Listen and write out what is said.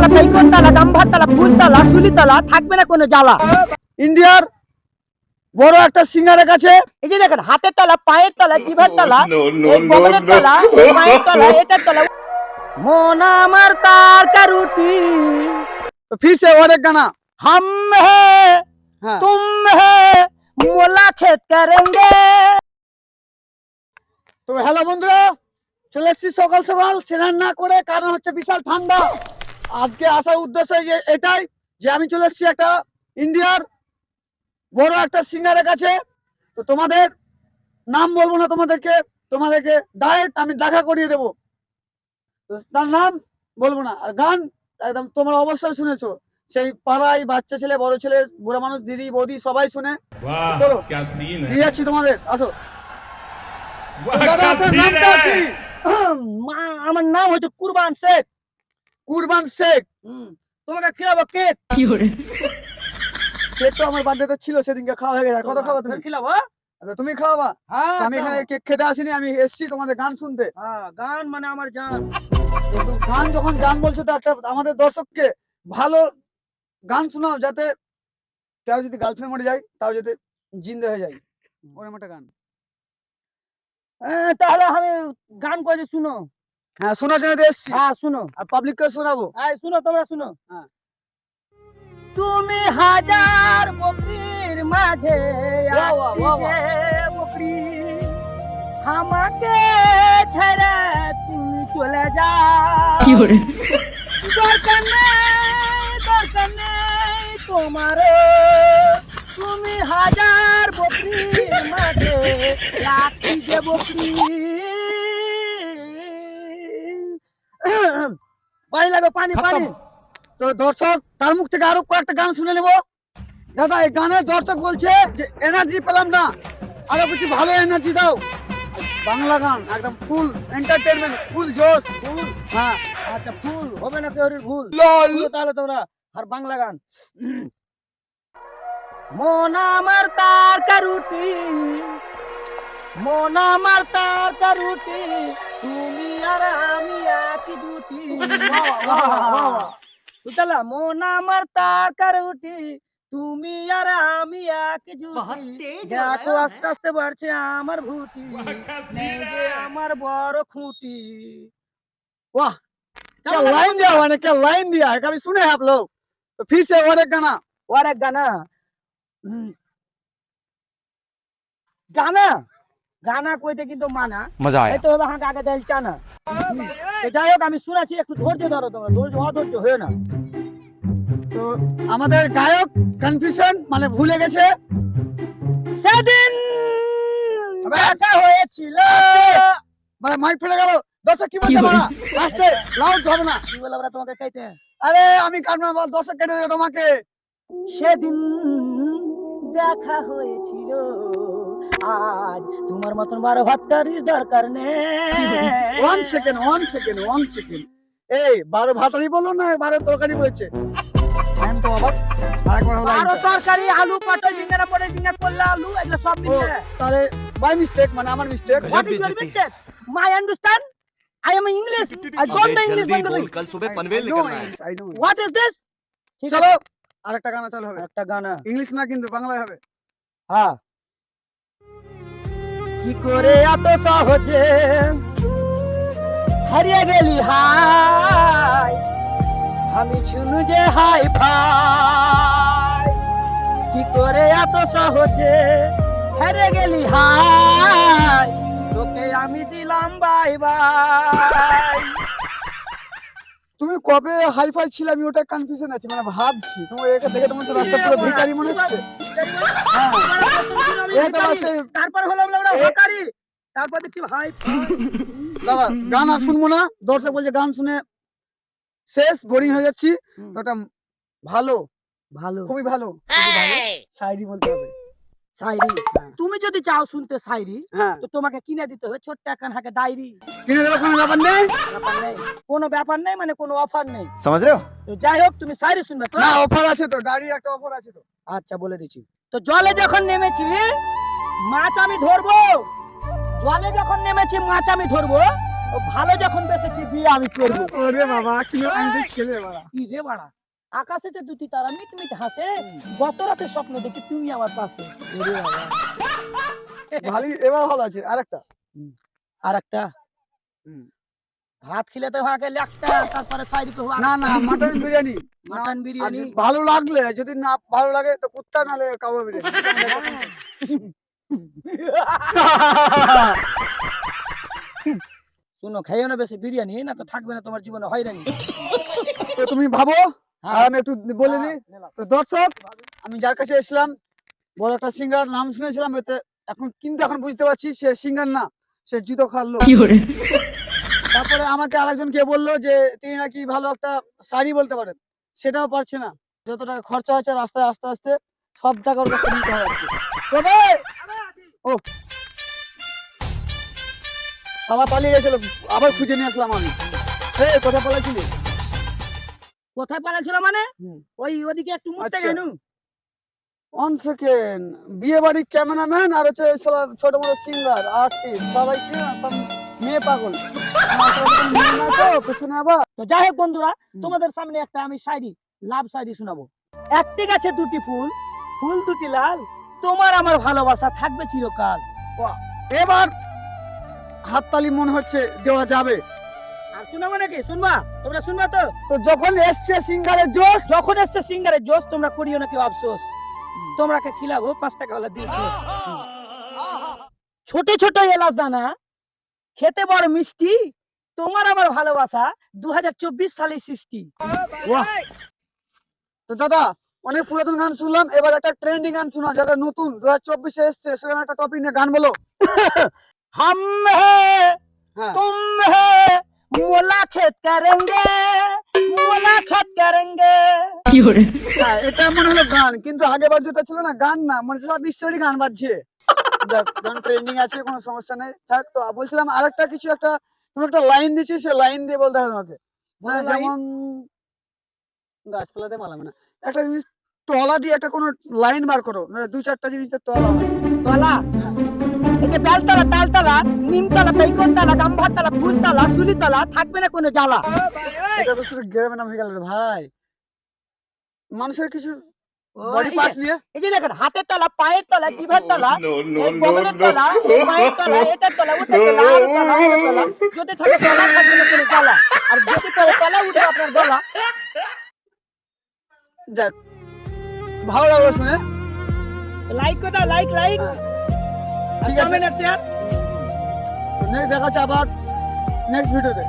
তালা বেলকন তালা গাম্ভার তালা ফুল তালা চুলি তালা থাকবে না কোনো জ্বালা। ইন্ডিয়ার বড় একটা সিঙ্গারের কাছে এই যে দেখেন হাতের তালা পায়ের তালা জিভার তালা তালা পায়ের তালা এটার তালা। মন আমার তার কারুটি অনেক গানা। হাম হে হ্যাঁ। তুম হে মোলাখেত করেঙ্গে। তো হ্যালো বন্ধুরা চলে এসছি সকাল সকাল। সেখান না করে কারণ হচ্ছে বিশাল ঠান্ডা। আজকে আসার উদ্দেশ্য যে এটাই যে আমি চলে এসছি একটা ইন্ডিয়ার বড় একটা সিঙ্গারের কাছে। তো তোমাদের নাম বলব না তোমাদেরকে তোমাদেরকে ডাইরেক্ট আমি দেখা করিয়ে দেবো। তার নাম বলব না আর গান একদম তোমরা অবশ্যই শুনেছ। সেই পাড়াই বাচ্চা ছেলে বড় ছেলে বুড়া মানুষ দিদি বৌদি সবাই শুনে। চলো দিয়ে যাচ্ছি তোমাদের আসো। আমার নাম হচ্ছে কুরবান শেখ। কুরবান শেখ। হুম, তোমাকে খিলাবো কেক কেক তো আমার বার্থডে ছিল সেদিনকে খাওয়া হয়ে গেছে। কত খাওয়া তুমি? খিলাবো আচ্ছা তুমি খাওয়াবা। হ্যাঁ আমি এখানে কেক খেতে আসিনি আমি এসেছি তোমাদের গান শুনতে। হ্যাঁ, গান মানে আমার জান। তো গান যখন গান বলছো তো একটা আমাদের দর্শককে ভালো গান শোনাও যাতে কেউ যদি গার্লফ্রেন্ড মরে যায় তাও যাতে জিন্দে হয়ে যায়। ওরকম একটা গান। হ্যাঁ, তাহলে আমি গান করে শুনো। হ্যাঁ শোনার জন্য এসছি। হ্যাঁ শুনো। আর পাবলিককে শোনাবো। এই শুনো তোমরা শুনো। হ্যাঁ। তুমি হাজার বকরির মাঝে। বকরি। আমাকে ছেড়ে তুমি চলে যাও। দরকার নেই দরকার নেই তোমার তুমি হাজার বকরির মাঝে একটি যে বকরি। পানি লাগবে পানি পানি। তো দর্শক তার মুখ থেকে আরও কয়েকটা গান শুনে নেব। দাদা এই গানের দর্শক বলছে যে এনার্জি পেলাম না। আরও কিছু ভালো এনার্জি দাও। বাংলা গান একদম ফুল এন্টারটেনমেন্ট ফুল জোশ ফুল হ্যাঁ আচ্ছা ফুল হবে না কেউ ভুল। তাহলে তোমরা আর বাংলা গান। মন আমার তার কারুটি মন আমার তার কারুটি। তুমি আর আমি একই দুটি বুঝলা মন আমার তার কারুটি তুমি আর আমি এক জুটি দেখো আস্তে আস্তে বাড়ছে আমার ভুটি वाह क्या নেই सीन যে है আমার বড় খুঁটি वाह क्या কেমন लाइन লাগলো दिया मैंने क्या लाइन दिया है कभी सुने हैं आप लोग तो फिर से और एक गाना और एक गाना হুম। গানা কইতে কিন্তু মানা। मजा এই তো হাঁকা আগে দেল চানা। তো যাই হোক আমি শুনেছি একটু ধৈর্য ধরো তোমরা ধৈর্য অধৈর্য হয়ে না। তো আমাদের গায়ক কনফিউশন মানে ভুলে গেছে। সেদিন দেখা হয়েছিল। মানে মাইক ফেলে গেল। দর্শক কি বলছে বলা? লাস্টে লাউড হবে না। কি বলে আমরা তোমাকে কইতে আরে আমি না বল দর্শক কেটে দেবে তোমাকে। সেদিন দেখা হয়েছিল। আজ তোমার মতন বারো ভাতকারির দরকার নেই one second one second one second এই বারো ভাতারি বললো না বারো তরকারি বলেছে আমি তো অবাক আরেকবার হলো আরো তরকারি আলু পটল ডিঙ্গারা পটল ডিঙ্গা করলা আলু এগুলো সব ও, মিলে তাহলে বাই মিস্টেক মানে আমার mistake What is your mistake? My understand? I am English. I don't know English Bengali. कल सुबह पनवेल निकलना है I know What is this? ঠিক চলো আছে আরেকটা গানা চালু হবে একটা গানা ইংলিশ না কিন্তু বাংলায় হবে হ্যাঁ কি করে এত সহজে? হারিয়ে গেলি হাই, আমি শুনু যে হাই ফাই। কি করে এত সহজে হারিয়ে গেলি হাই? তোকে আমি দিলাম বাই বাই। তুমি কবে হাইফাই ছিল? আমি ওটা কনফিউশন আছে মানে ভাবছি। তোমার এটা দেখে তোমার তো রাস্তা পুরো ভিখারি মনে হচ্ছে। হ্যাঁ। তারপর হলো আমরা হকারি তারপর দেখছি ভাই দাদা গান আর শুনব না। দর্শক বলছে গান শুনে শেষ বোরিং হয়ে যাচ্ছি। তো ওটা ভালো। ভালো। খুবই ভালো। শায়রি বলতে হবে। হ্যাঁ। তুমি যদি চাও শুনতে সাইরি হ্যাঁ। তো তোমাকে কিনে দিতে হবে ছোট্ট এখন হাকে ডায়েরি। কিনে দেবে কোনো ব্যাপার নেই? কোনো ব্যাপার নেই মানে কোনো অফার নেই। সমাজ রে। তো যাই হোক তুমি সাইরি শুনবে তো? না অফার আছে তো ডায়েরির একটা অফার আছে তো। আচ্ছা বলে দিছি তো জলে যখন নেমেছি মাছ আমি ধরবো। জলে যখন নেমেছি মাছ আমি ধরবো। ও ভালো যখন বেসেছি বিয়ে আমি করব। ওরে বাবা কি আমি ছেলে বাড়া কি রে বাড়া। আকাশেতে দুটি তারা মিট মিট হাসে। গত রাতে স্বপ্ন দেখি তুমি আমার পাশে। ভালোই এবার ভালো আছে। আরেকটা। আর একটা হুম। ভাত খেলে তো আগে একটা তারপরে সাইড কো না না মাটন বিরিয়ানি। মাটন বিরিয়ানি। ভালো লাগলে যদি না ভালো লাগে তো কুত্তা নালে কাবাব বিরিয়ানি। শুনো খাইও না বেশি বিরিয়ানি না তো থাকবে না তোমার জীবনে হয়রানি। তো তুমি ভাবো? আমি একটু বলে দিই তো দর্শক আমি যার কাছে এসলাম বড় একটা সিঙ্গার নাম শুনেছিলাম এতে এখন কিন্তু এখন বুঝতে পারছি সে সিঙ্গার না সে জুতো খাল্লো তারপরে আমাকে আরেকজন কে বলল যে তিনি নাকি ভালো একটা শাড়ি বলতে পারেন সেটাও পারছে না। যত টাকা খরচা হচ্ছে রাস্তায় আস্তে আস্তে সব টাকা ওর কাছে নিতে হয় তবে ও। পালিয়ে গেছিল আবার খুঁজে নিয়ে আসলাম আমি। এই কোথায় পালাইছিলি কোথায় পালাছিল মানে? ওই ওদিকে একটু আচ্ছা। গেনু ওয়ান সেকেন্ড বিয়ে বাড়ির ক্যামেরাম্যান আর হচ্ছে ছোট বড় সিঙ্গার আর্টিস্ট সবাই কি মেয়ে পাগল। পেছনে আবার। তো যাই হোক বন্ধুরা তোমাদের সামনে একটা আমি শায়রি লাভ শায়রি শোনাবো। একটি গাছে দুটি ফুল ফুল দুটি লাল তোমার আমার ভালোবাসা থাকবে চিরকাল। এবার হাততালি মনে হচ্ছে দেওয়া যাবে। ছোট ছোট এলাচ দানা খেতে বড় মিষ্টি তোমার আমার ভালোবাসা দু সালে সৃষ্টি। দাদা অনেক পুরাতন গান শুনলাম এবার একটা ট্রেন্ডিং গান শোনা যাদের নতুন দু হাজার চব্বিশে এসছে সেখানে একটা টপিক নিয়ে গান বলো। হাম হে হ্যাঁ। তুম হে मुलाकात करेंगे मुलाकात करेंगे হ্যাঁ, এটা মনে হলো গান কিন্তু আগেবার যেটা ছিল না গান না মনে হচ্ছে বিশ্বরই গান বাজছে যাক, গান ট্রেন্ডিং আছে কোনো সমস্যা নেই থাক তো বলছিলাম আরেকটা কিছু একটা তুমি একটা লাইন দিচ্ছি সে লাইন দিয়ে বলতে হবে তোমাকে বলো হ্যাঁ, line। যেমন গাছপালাতে মালা মানে একটা জিনিস তলা দিয়ে একটা কোনো লাইন বার করো মানে দু চারটা জিনিসের তলা হয় তলা এই যে বেলতলা তালতলা নিমতলা তৈকনতলা গাম্ভারতলা ফুলতলা সুলিতলা থাকবে না কোনো জ্বালা। এটা তো শুধু গ্রামের নাম হয়ে গেল ভাই। মানুষের কিছু বডি পার্টস নিয়ে? এই যে দেখেন হাতের তলা পায়ের তলা জিভের তলা No, no, এই no, বগলের no. তলা পায়ের তলা এটার তলা ওটার তলা আর তলা ওটার তলা। যদি থাকে তলা থাকবে না কোনো জ্বালা। আর যদি পরে তলা উঠে আপনার গলা। যাক ভালো লাগল শুনে। লাইক দাও লাইক লাইক ঠিক আছে। নেক্সট দেখা হচ্ছে আবার নেক্সট ভিডিওতে